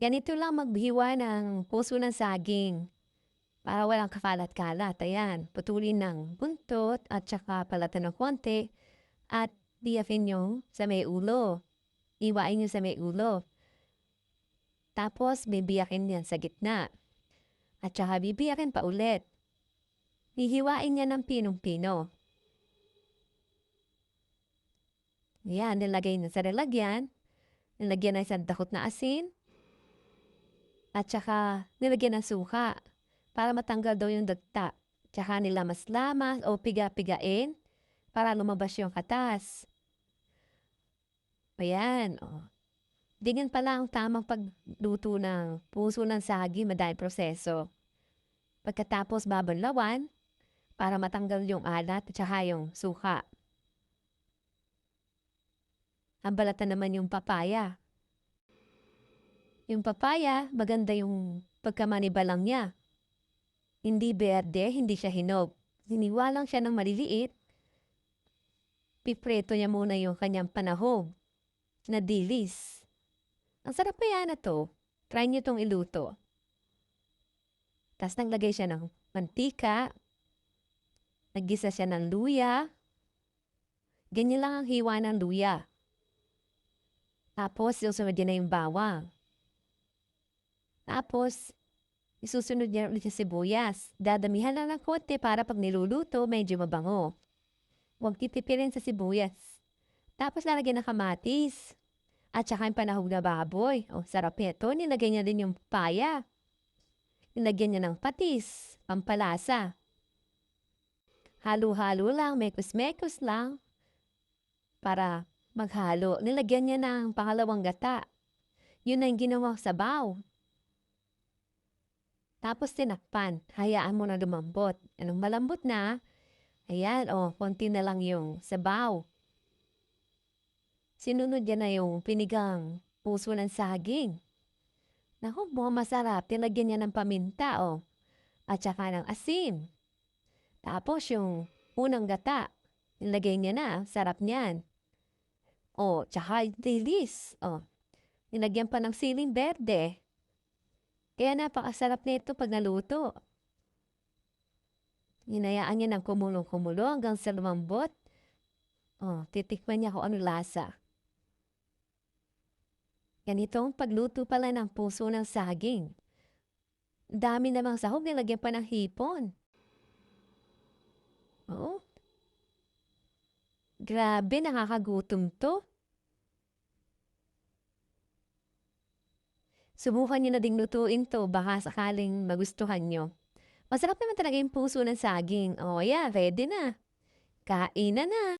Ganito lang maghiwa ng puso ng saging para walang kakalat-kalat. Ayan, putulin ng buntot at saka palatan ng konti at diyafin nyo sa may ulo. Iwain nyo sa may ulo. Tapos, bibiyakin yan sa gitna. At saka bibiyakin pa ulit. Hihiwain niya ng pinong-pino. Yan, nilagay na sa lalagyan. Nilagyan na isang dakot na asin. At saka, nilagyan ng suka para matanggal daw yung dagta. Tsaka nilamas-lamas o piga-pigain para lumabas yung katas. Ayan, o. Ganyan pala ang tamang pagluto ng puso ng sagi, madahil proseso. Pagkatapos babanlawan para matanggal yung alat at saka yung suka. Ang balatan naman yung papaya. Yung papaya, maganda yung pagkamanibalang niya. Hindi berde, hindi siya hinog. Hiniwa lang siya ng maliliit. Pipreto niya muna yung kanyang panahog na dilis. Ang sarap kaya na to. Try niyo tong iluto. Tapos naglagay siya ng mantika. Naggisa siya ng luya. Ganyan lang ang hiwa ng luya. Tapos, susunod niya na yung bawang. Tapos, isusunod niya ulit yung sibuyas. Dadamihan lang ng konti para pag niluluto, medyo mabango. Huwag titipirin sa sibuyas. Tapos lalagyan ng kamatis. At saka yung panahog na baboy. O, sarap ito. Nilagay niya din yung paya. Nilagyan niya ng patis, pampalasa. Halo-halo lang, mekos-mekos lang. Para maghalo. Nilagyan niya ng pangalawang gata. Yun na yung ginawa sa baw. Tapos tinakpan. Hayaan mo na lumambot. Anong malambot na, ayan, o, oh, konti na lang yung sabaw. Sinunod niya na yung pinigang puso ng saging. Naku, mukhang masarap. Tinagyan niya ng paminta, o. Oh. At saka ng asin. Tapos yung unang gata, nilagay niya na. Sarap niyan. O, oh, tsaka dilis. O, oh. nilagyan pa ng siling berde. Kaya napakasarap nito pag naluto. Hinayaan niya ng kumulong-kumulo hanggang sa lumambot. Oh, titikman niya kung ano lasa. Ganitong pagluto pala ng puso ng saging. Dami namang sahog nilagyan pa ng hipon. Oh. Grabe, nakakagutom to. Subukan niyo na ding lutuin to, baka sakaling magustuhan nyo. Masarap naman talaga yung puso ng saging. Oh, yeah, ready na. Kain na na.